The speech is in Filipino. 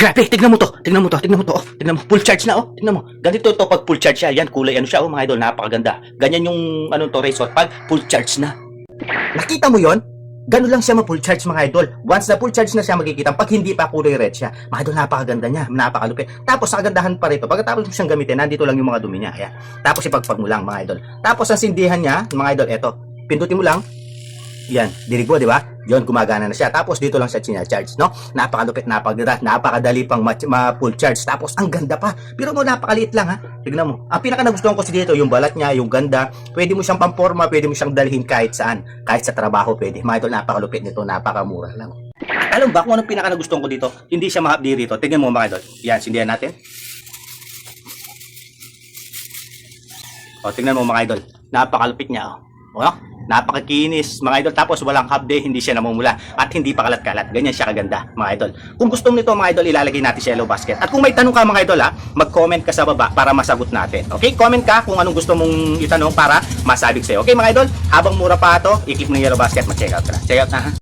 Grabe, tignan mo to. Tignan mo to. Tignan mo to. Oh, tignan mo. Full charge na oh. Tignan mo. Ganito to pag full charge siya. Yan, kulay ano siya oh mga idol. Napakaganda. Ganyan yung ano to razor pag full charge na. Nakita mo yon? Ganun lang siya ma-full charge mga idol. Once na full charge na siya makikita pag hindi pa kulay red siya. Mga idol, napakaganda niya. Napakalupit. Tapos ang kagandahan pa rito, pagkatapos mo siyang gamitin, nandito lang yung mga dumi niya. Ayan. Tapos ipagpag mo lang mga idol. Tapos ang sindihan niya, mga idol, eto. Pindutin mo lang. Yan, dirig mo, di ba? Yon, gumagana na siya. Tapos dito lang siya charge no? Napakalupit, napakaganda, napakadali pang ma- ma- charge. Tapos ang ganda pa. Pero mo napakaliit lang ha. Tignan mo. Ang pinaka nagustuhan ko si dito, yung balat niya, yung ganda. Pwede mo siyang pamporma, pwede mo siyang dalhin kahit saan. Kahit sa trabaho pwede. Mga idol, napakalupit nito, napakamura lang. Alam ba kung anong pinaka nagustuhan ko dito? Hindi siya mahapdi rito. Tingnan mo mga idol. Yan, sindihan natin. O, tingnan mo mga idol. Napakalupit niya. O, o napakakinis mga idol. Tapos walang habde hindi siya namumula at hindi pa kalat-kalat ganyan siya kaganda mga idol. Kung gusto mo nito mga idol ilalagay natin sa yellow basket. At kung may tanong ka mga idol ha mag-comment ka sa baba para masagot natin. Okay? Comment ka kung anong gusto mong itanong para masabi sa'yo. Okay mga idol? Habang mura pa ito mo yung yellow basket mag-check out ka na. Check out na ha